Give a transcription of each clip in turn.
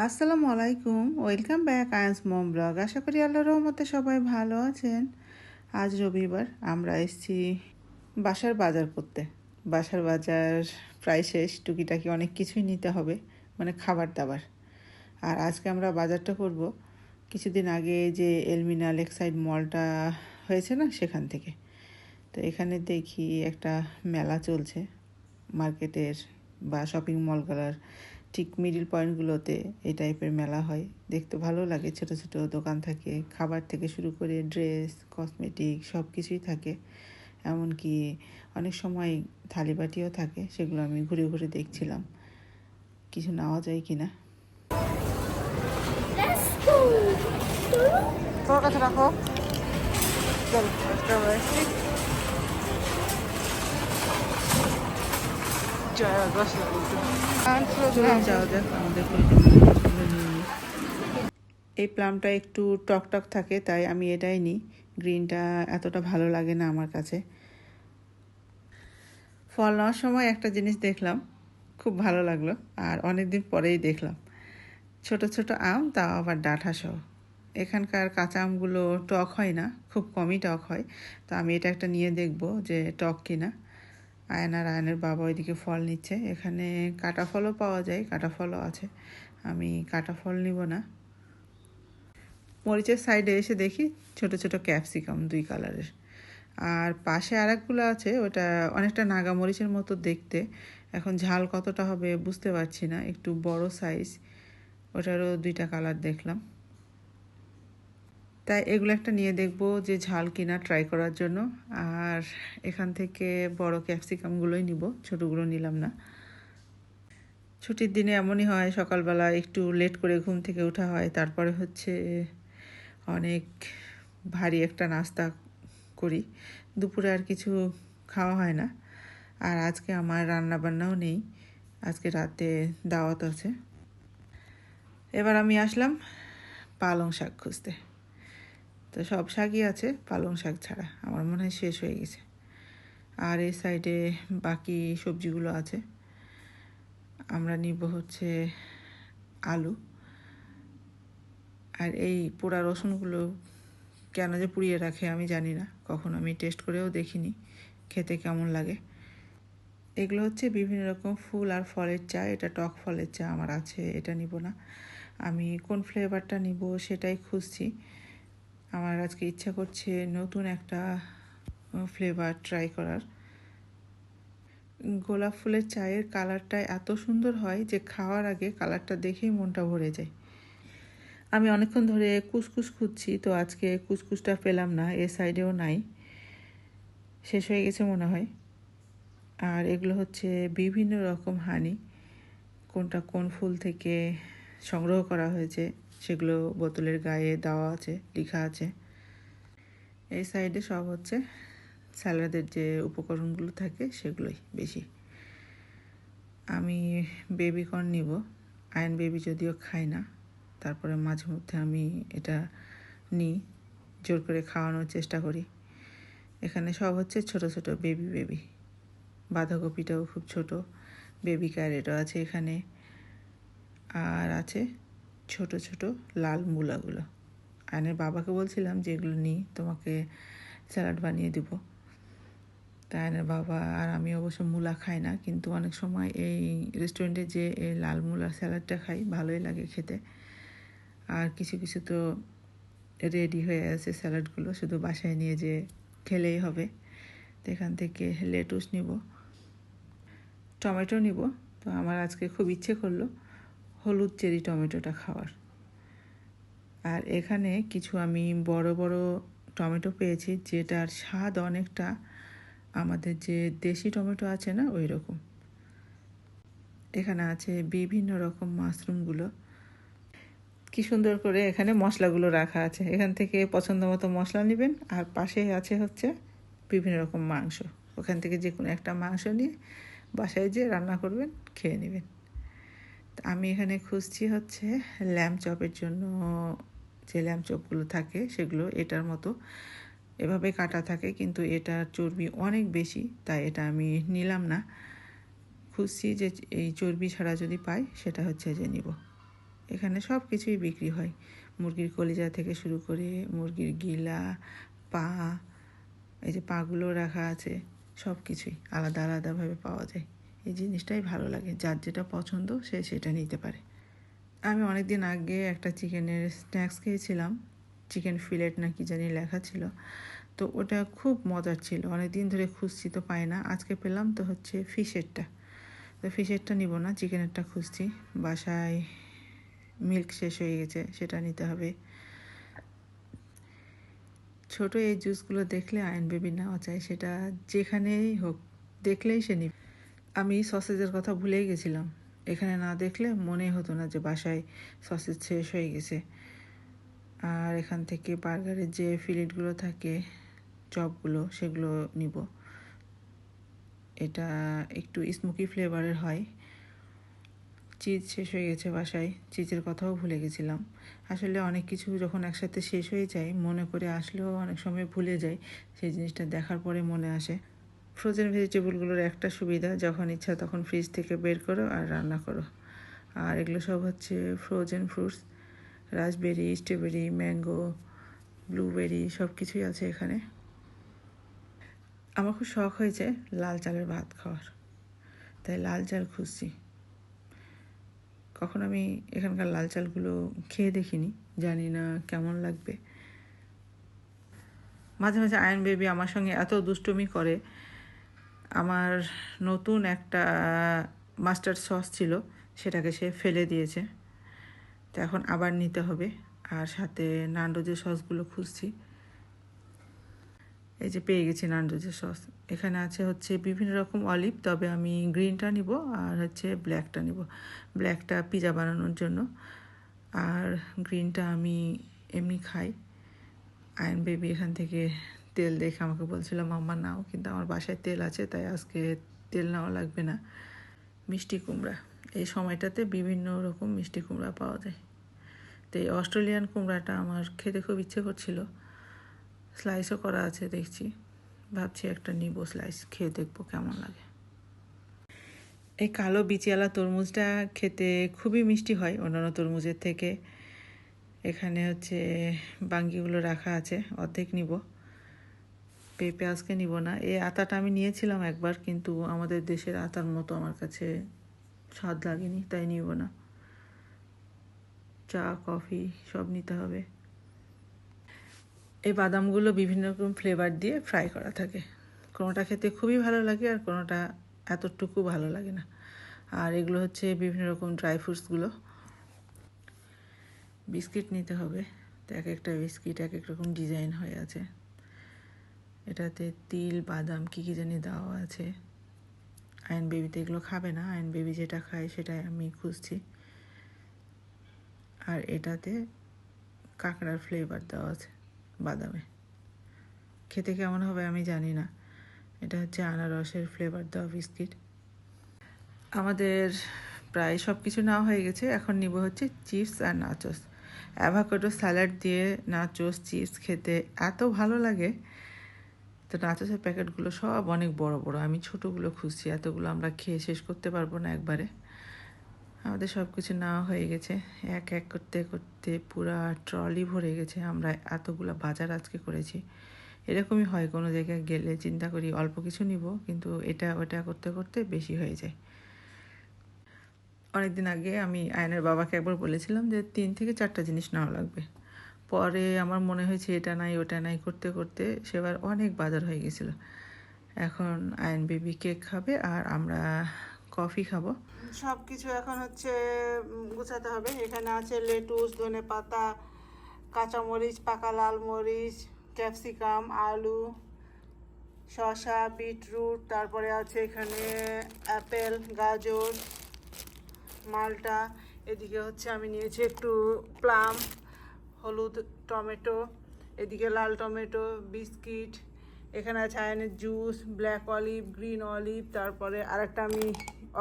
আসসালামু আলাইকুম, welcome back Ayan's mom vlog. আশা করি আল্লাহর রহমতে সবাই ভালো আছেন। আজ রবিবার, আমরা এসেছি বাসার বাজার করতে। বাসার বাজার প্রায় শেষ, টুকিটাকি অনেক কিছুই নিতে হবে মানে খাবার দাবার। আর আজকে আমরা বাজারটা করব কিছুদিন আগে যে এলমিনা লেকসাইড মলটা হয়েছে না সেখান থেকে। তো এখানে দেখি একটা মেলা চলছে, মার্কেটের বা শপিং মলগুলোর ঠিক মিডিল পয়েন্টগুলোতে এই টাইপের মেলা হয়। দেখতে ভালো লাগে ছোট ছোট দোকান থাকে। খাবার থেকে শুরু করে ড্রেস কসমেটিক সব কিছুই থাকে। এমনকি অনেক সময় থালিবাটিও থাকে সেগুলো আমি ঘুরে ঘুরে দেখছিলাম। কিছু নেওয়া যায় কি না কাছে রাখো। এই প্লামটা একটু টক টক থাকে, তাই আমি এটাই নিই। গ্রিনটা এতটা ভালো লাগে না আমার কাছে। ফল নেওয়ার সময় একটা জিনিস দেখলাম, খুব ভালো লাগল, আর অনেক দিন পরেই দেখলাম। ছোট ছোট আম, তাও আবার ডাঁটা সহ এখানকার কাঁচা আমগুলো টক হয় না, খুব কমই টক হয়। তো আমি এটা একটা নিয়ে দেখব যে টক কিনা। আয়ন আর আয়নের বাবা ওইদিকে ফল নিচ্ছে। এখানে কাটা ফলও পাওয়া যায় কাটা ফলও আছে। আমি কাটা ফল নিব না। মরিচের সাইডে এসে দেখি ছোট ছোট ক্যাপসিকাম দুই কালারের আর পাশে আরেকগুলো আছে, ওটা অনেকটা নাগা মরিচের মতো দেখতে। এখন ঝাল কতটা হবে বুঝতে পারছি না, একটু বড় সাইজ ওটারও দুইটা কালার দেখলাম। তাই এগুলো একটা নিয়ে দেখব যে ঝাল কিনা ট্রাই করার জন্য। আর এখান থেকে বড় ক্যাপসিকামগুলোই নিব, ছোটোগুলো নিলাম না। ছুটির দিনে এমনই হয়, সকালবেলা একটু লেট করে ঘুম থেকে ওঠা হয়, তারপরে হচ্ছে অনেক ভারী একটা নাস্তা করি। দুপুরে আর কিছু খাওয়া হয় না। আর আজকে আমার রান্না বান্নাও নেই, আজকে রাতে দাওয়াত আছে। এবার আমি আসলাম পালং শাক খুঁজতে। তো সব শাকই আছে, পালং শাক ছাড়া। আমার মনে হয় শেষ হয়ে গেছে। আর এই সাইডে বাকি সবজিগুলো আছে। আমরা নিব হচ্ছে আলু। আর এই পোড়া রসুনগুলো কেন যে পুড়িয়ে রাখে আমি জানি না। কখনো আমি টেস্ট করেও দেখিনি। খেতে কেমন লাগে? এগুলো হচ্ছে বিভিন্ন রকম ফুল আর ফলের চা। এটা টক ফলের চা আমার আছে, এটা নিব না। আমি কোন ফ্লেভারটা নিব সেটাই খুঁজছি। আমার আজকে ইচ্ছা করছে নতুন একটা ফ্লেভার ট্রাই করার। গোলাপ ফুলের চায়ের কালারটা এত সুন্দর হয় যে খাওয়ার আগে কালারটা দেখেই মনটা ভরে যায়। আমি অনেকক্ষণ ধরে কুসকুস খুঁজছি, তো আজকে কুসকুসটা পেলাম না, এ সাইডেও নাই। শেষ হয়ে গেছে মনে হয়। আর এগুলো হচ্ছে বিভিন্ন রকম হানি কোনটা কোন ফুল থেকে সংগ্রহ করা হয়েছে। সেগুলো বোতলের গায়ে দেওয়া আছে, লেখা আছে। এই সাইডে সব হচ্ছে স্যালাডের যে উপকরণগুলো থাকে সেগুলোই বেশি। আমি বেবি কর্ন নিব আয়ন বেবি যদিও খাই না, তারপরে মাঝে মধ্যে আমি এটা নিই, জোর করে খাওয়ানোর চেষ্টা করি। এখানে সব হচ্ছে ছোট ছোট বেবি বেবি বাঁধাকপিটাও খুব ছোট বেবি ক্যারেটও আছে এখানে। আর আছে ছোট ছোট লাল মূলাগুলো। আয়নের বাবাকে বলছিলাম যে, এগুলো নিই তোমাকে স্যালাড বানিয়ে দিব। তাই আয়নের বাবা আর আমি অবশ্য মূলা খাই না, কিন্তু অনেক সময় এই রেস্টুরেন্টে যে এই লাল মূলার স্যালাডটা খাই, ভালোই লাগে খেতে। আর কিছু কিছু তো রেডি হয়ে আছে স্যালাডগুলো, শুধু বাসায় নিয়ে যে খেলেই হবে। তো এখান থেকে লেটুস নিব, টমেটো নিব। তো আমার আজকে খুব ইচ্ছে করল হলুদ চেরি টমেটোটা খাওয়ার। আর এখানে কিছু আমি বড় বড় টমেটো পেয়েছি, যেটার স্বাদ অনেকটা আমাদের যে দেশি টমেটো আছে না ওই রকম এখানে আছে বিভিন্ন রকম মাশরুমগুলো। কি সুন্দর করে এখানে মশলাগুলো রাখা আছে। এখান থেকে পছন্দ মতো মশলা নেবেন, আর পাশেই আছে হচ্ছে বিভিন্ন রকম মাংস। ওখান থেকে যে কোনো একটা মাংস নিয়ে বাসায় যেয়ে রান্না করবেন, খেয়ে নেবেন। আমি এখানে খুঁজছি হচ্ছে ল্যাম্প চপের জন্য যে ল্যাম্প চপগুলো থাকে সেগুলো এটার মতো। এভাবে কাটা থাকে কিন্তু এটার চর্বি অনেক বেশি, তাই এটা আমি নিলাম না। খুঁজছি যে এই চর্বি ছাড়া যদি পাই সেটা হচ্ছে যে নিব। এখানে সব কিছুই বিক্রি হয়। মুরগির কলিজা থেকে শুরু করে মুরগির গিলা, পা, এই যে পাগুলো রাখা আছে সব কিছুই আলাদা আলাদাভাবে পাওয়া যায়। এই জিনিসটাই ভালো লাগে। যার যেটা পছন্দ সে সেটা নিতে পারে। আমি অনেক দিন আগে একটা চিকেনের স্ন্যাক্স খেয়েছিলাম। চিকেন ফিলেট না কি জানি লেখা ছিল। তো ওটা খুব মজার ছিল। অনেক দিন ধরে খুঁজছি তো পাই না। আজকে পেলাম তো হচ্ছে ফিশেরটা। তো ফিশেরটা নিব না, চিকেনেরটা খুঁজছি। বাসায় মিল্ক শেষ হয়ে গেছে, সেটা নিতে হবে। ছোট এই জুসগুলো দেখলে আয়ন বেবি নেওয়া চাই সেটা যেখানেই হোক, দেখলেই সে নিবে। আমি সসেজের কথা ভুলেই গেছিলাম। এখানে না দেখলে মনে হতো না যে বাসায় সসেজ শেষ হয়ে গেছে। আর এখান থেকে বার্গারের যে ফিলেটগুলো থাকে, চপগুলো, সেগুলো নিব। এটা একটু স্মোকি ফ্লেভারের হয়। চিজ শেষ হয়ে গেছে বাসায়, চিজের কথাও ভুলে গেছিলাম। আসলে অনেক কিছু যখন একসাথে শেষ হয়ে যায়, মনে করে আসলেও অনেক সময় ভুলে যায়, সেই জিনিসটা দেখার পরে মনে আসে। ফ্রোজেন ভেজিটেবলগুলোর একটা সুবিধা, যখন ইচ্ছা তখন ফ্রিজ থেকে বের করো আর রান্না করো। আর এগুলো সব হচ্ছে frozen fruits raspberry strawberry mango blueberry সব কিছুই আছে এখানে। আমার খুব শখ হয়েছে লাল চালের ভাত খাওয়ার। তাই লাল চাল খুঁজছি। কখন আমি এখানকার লাল চালগুলো খেয়ে দেখিনি, জানি না কেমন লাগবে। মাঝে মাঝে আয়ন বেবি আমার সঙ্গে এত দুষ্টুমি করে আমার নতুন একটা মাস্টার্ড সস ছিল, সেটাকে সে ফেলে দিয়েছে। তো এখন আবার নিতে হবে। আর সাথে নান্ডোজের সসগুলো খুঁজছি। এই যে পেয়ে গেছি নান্ডোজের সস। এখানে আছে হচ্ছে বিভিন্ন রকম অলিভ, তবে আমি গ্রিনটা নিব আর হচ্ছে ব্ল্যাকটা নিব। ব্ল্যাকটা পিজা বানানোর জন্য। আর গ্রিনটা আমি এমনি খাই। আয়ন বেবি এখান থেকে তেল দেখে আমাকে বলছিল, মাম্মা, নাও। কিন্তু আমার বাসায় তেল আছে, তাই আজকে তেল নেওয়া লাগবে না। মিষ্টি কুমড়া। এই সময়টাতে বিভিন্ন রকম মিষ্টি কুমড়া পাওয়া যায়। তো এই অস্ট্রেলিয়ান কুমড়াটা আমার খেতে খুব ইচ্ছে করছিল। স্লাইসও করা আছে, দেখছি। ভাবছি একটা নিব স্লাইস খেয়ে দেখব কেমন লাগে। এই কালো বিচিয়ালা তরমুজটা খেতে খুবই মিষ্টি হয় অন্যান্য তরমুজের থেকে। এখানে হচ্ছে বাঙ্গিগুলো রাখা আছে, অর্ধেক নিব। পেঁপে আজকে নিব না। এই আতাটা আমি নিয়েছিলাম একবার, কিন্তু আমাদের দেশের আতার মতো আমার কাছে স্বাদ লাগেনি, তাই নিব না। চা, কফি, সব নিতে হবে। এই বাদামগুলো বিভিন্ন রকম ফ্লেভার দিয়ে ফ্রাই করা থাকে। কোনোটা খেতে খুবই ভালো লাগে আর কোনোটা এতটুকু ভালো লাগে না। আর এগুলো হচ্ছে বিভিন্ন রকম ড্রাই ফ্রুটসগুলো বিস্কিট নিতে হবে। তো এক একটা বিস্কিট এক এক রকম ডিজাইন হয়ে আছে। এটাতে তিল, বাদাম, কী কী জানি দেওয়া আছে। আয়ন বেবিতে এগুলো খাবে না আয়ন বেবি যেটা খায় সেটাই আমি খুঁজছি। আর এটাতে কাঁকড়ার ফ্লেভার দেওয়া আছে বাদামে। খেতে কেমন হবে আমি জানি না। এটা হচ্ছে আনারসের ফ্লেভার দেওয়া বিস্কিট আমাদের প্রায় সব কিছু নেওয়া হয়ে গেছে। এখন নিব হচ্ছে চিপস আর নাচোস অ্যাভাকাডো স্যালাড দিয়ে নাচোস চিপস খেতে এত ভালো লাগে। তো নাচোসের প্যাকেটগুলো সব অনেক বড় বড়। আমি ছোটোগুলো খুঁজছি, এতগুলো আমরা খেয়ে শেষ করতে পারব না একবারে। আমাদের সব কিছু নেওয়া হয়ে গেছে। এক এক করতে করতে পুরা ট্রলি ভরে গেছে। আমরা এতগুলো বাজার আজকে করেছি। এরকমই হয়, কোনো জায়গায় গেলে চিন্তা করি অল্প কিছু নিব, কিন্তু এটা ওটা করতে করতে বেশি হয়ে যায়। অনেকদিন আগে আমি আয়নের বাবাকে একবার বলেছিলাম যে তিন থেকে চারটা জিনিস নেওয়া লাগবে। পরে আমার মনে হয়েছে, এটা নাই, ওটা নাই। করতে করতে সেবার অনেক বাজার হয়ে গেছিল। এখন আয়ন বেবি কেক খাবে আর আমরা কফি খাব। সব কিছু এখন হচ্ছে গুছাতে হবে। এখানে আছে লেটুস, ধনে পাতা, কাঁচামরিচ, পাকা লাল মরিচ, ক্যাপসিকাম, আলু, শসা, বিটরুট, তারপরে আছে এখানে অ্যাপেল, গাজর, মালটা। এদিকে হচ্ছে আমি নিয়েছি একটু প্লাম। হলুদ টমেটো, এদিকে লাল টমেটো, বিস্কিট, এখানে আছে আয়নের juice, black olive, green olive, তারপরে আরেকটা আমি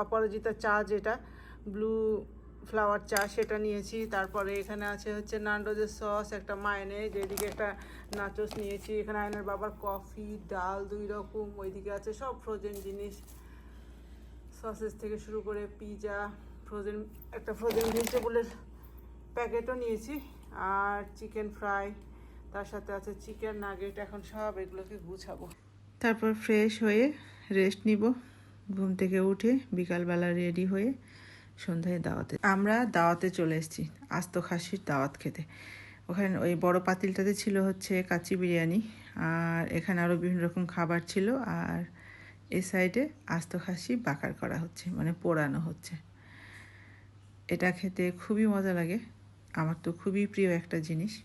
অপরাজিতা চা যেটা, ব্লু ফ্লাওয়ার চা সেটা নিয়েছি, তারপরে এখানে আছে হচ্ছে নান্ডোজের সস, একটা মায়নেজ, এদিকে একটা নাচোস নিয়েছি, এখানে আয়নের বাবার কফি, ডাল দুই রকম, ওইদিকে আছে সব ফ্রোজেন জিনিস সসেস থেকে শুরু করে পিজা ফ্রোজেন একটা ফ্রোজেন ভেজিটেবলের প্যাকেটও নিয়েছি। আর চিকেন ফ্রাই, তার সাথে আছে চিকেন নাগেট, এখন সব এগুলোকে গুছাবো। তারপর ফ্রেশ হয়ে রেস্ট নিব, ঘুম থেকে উঠে বিকালবেলা রেডি হয়ে সন্ধ্যায় দাওয়াতে। আমরা দাওয়াতে চলে এসেছি, আস্ত খাসির দাওয়াত খেতে। ওখানে ওই বড় পাতিলটাতে ছিল হচ্ছে কাচি বিরিয়ানি, আর এখানে আরও বিভিন্ন রকম খাবার ছিল, আর এই সাইডে আস্ত খাসি বাকার করা হচ্ছে মানে পোড়ানো হচ্ছে। এটা খেতে খুবই মজা লাগে। আমার তো খুবই প্রিয় একটা জিনিস।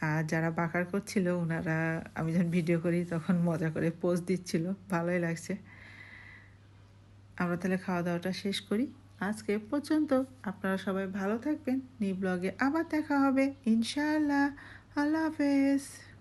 আর যারা বাকার করছিল ওনারা আমি যখন ভিডিও করি, তখন মজা করে পোজ দিচ্ছিল। ভালোই লাগছে। আমরা তাহলে খাওয়া দাওয়াটা শেষ করি। আজকে পর্যন্ত। আপনারা সবাই ভালো থাকবেন। নি ব্লগে আবার দেখা হবে। ইনশাআল্লাহ। আল্লাহ হাফেজ।